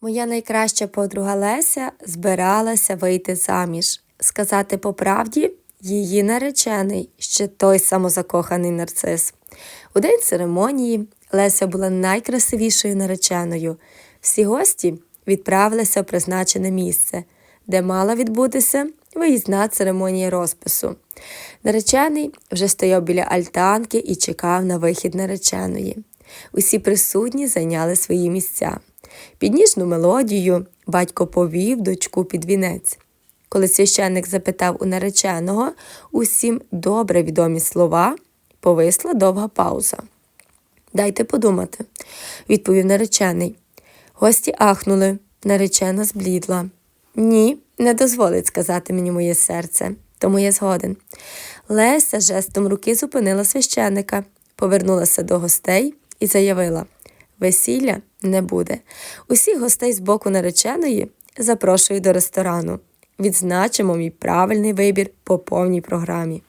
Моя найкраща подруга Леся збиралася вийти заміж. Сказати по правді, її наречений ще той самозакоханий нарцис. У день церемонії Леся була найкрасивішою нареченою. Всі гості відправилися в призначене місце, де мала відбутися виїзна церемонія розпису. Наречений вже стояв біля альтанки і чекав на вихід нареченої. Усі присутні зайняли свої місця. Під ніжну мелодію батько повів дочку під вінець. Коли священник запитав у нареченого усім добре відомі слова, повисла довга пауза. Дайте подумати, відповів наречений. Гості ахнули, наречена зблідла. Ні, не дозволить сказати мені моє серце, тому я згоден. Леся жестом руки зупинила священика, повернулася до гостей і заявила: Весілля не буде. Усіх гостей з боку нареченої запрошую до ресторану. Відзначимо мій правильний вибір по повній програмі.